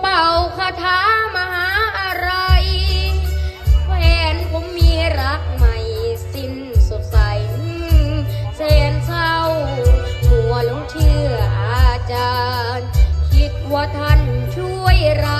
เป่าคาถามหาอะไรแฟนผมมีรักใหม่สิ้นสดใสเสนเศร้าหัวลงเชื่ออาจารย์ คิดว่าท่านช่วยเรา